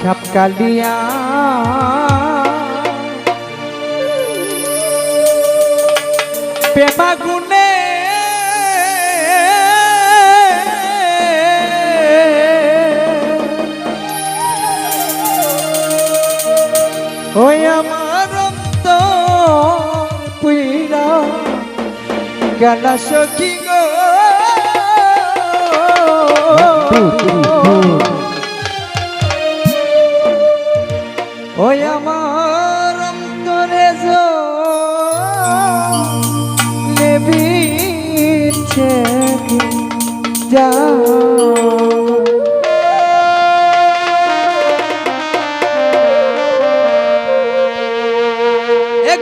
সাপকালিয়া প্রেমাগুনে ওই আমার অন্তর পুইরা গলা সখী। ওই আমার অন্তরে লেবিছে যা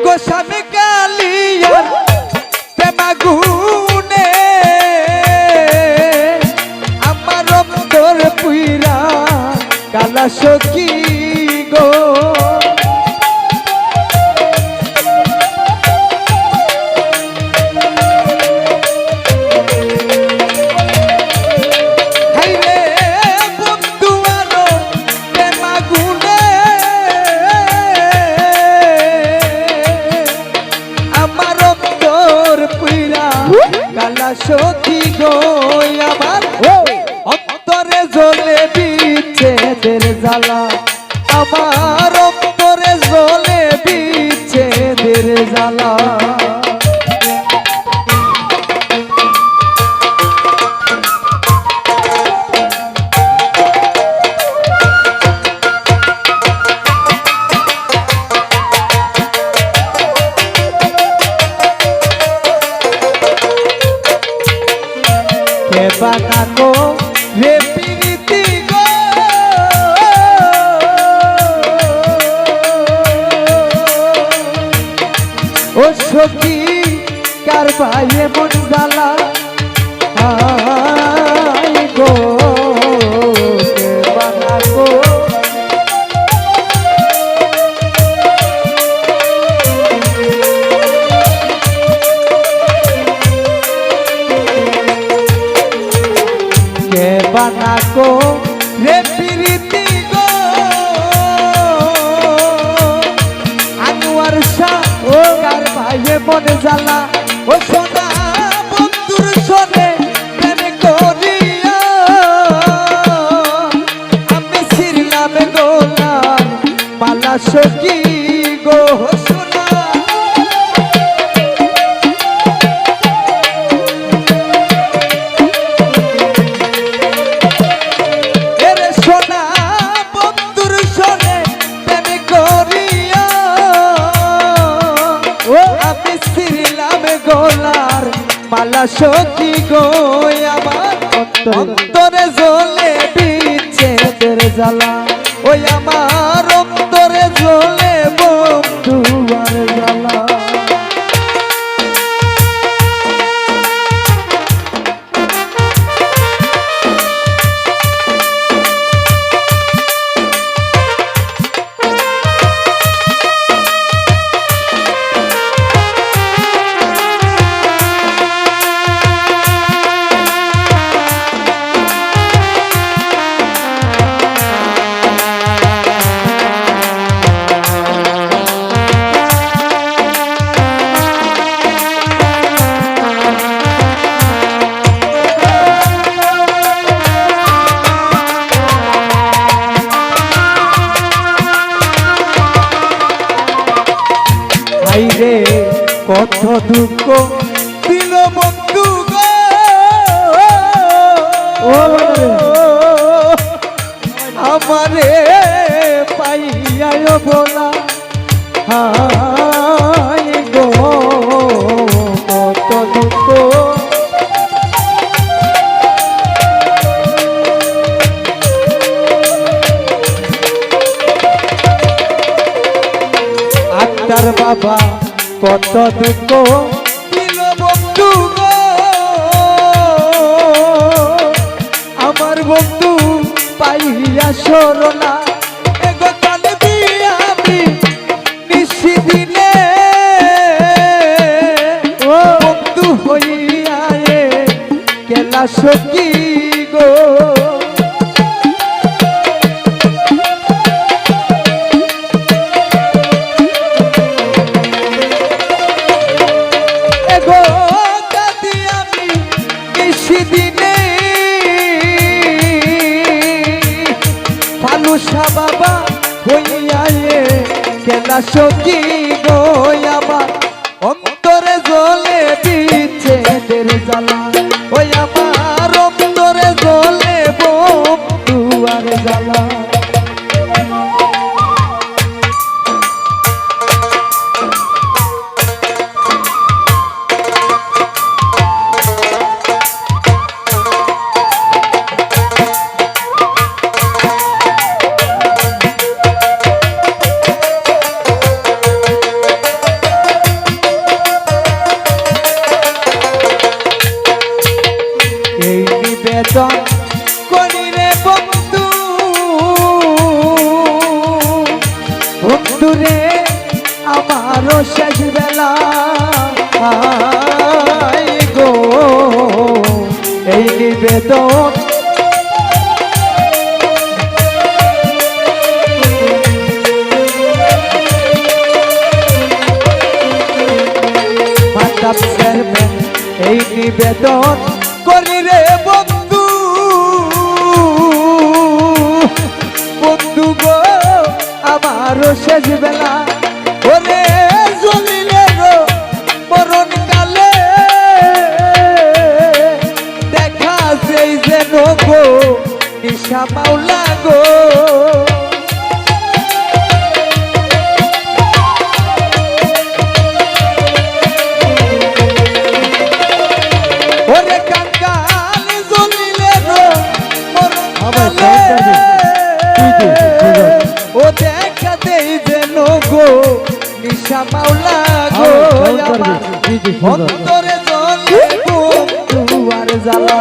গোস্বামী কালিয়া প্রেমাগুনে আমার অন্তর পুইরা কালা সখী ও সখী কার ভাইয়ে মন জ্বালা গো কে বানানো মনে জ্বালা। ছিলাম গোলার মালা সখী গো আমার অন্তরে জ্বলে বিচ্ছেদের জ্বালা। ওই আমার কত দুঃখ দিল বন্ধু আমারে পাইয়া বলা হাই কত দুঃখ দিল বন্ধু আমার বন্ধু পাইয়া হইয়া সখী গো। ফালুসা বাবা হইয়া খেলা সখী আমার। অন্তরে জলে বিচ্ছেদের জ্বালা। ওই আমারও শেষ বেলা গো এই নিবেদন এই নিবেদন মাওলা গো ওরে কাঙ্গাল জ্বলিলে গো মরণ আবার কালে। কাঙ্গাল জ্বলে। জি, জি, জি, ও দেখাতেই যেন গো নিশা মাওলা গো। অন্তরে জলে বন্ধু আর জ্বালা।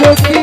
সখী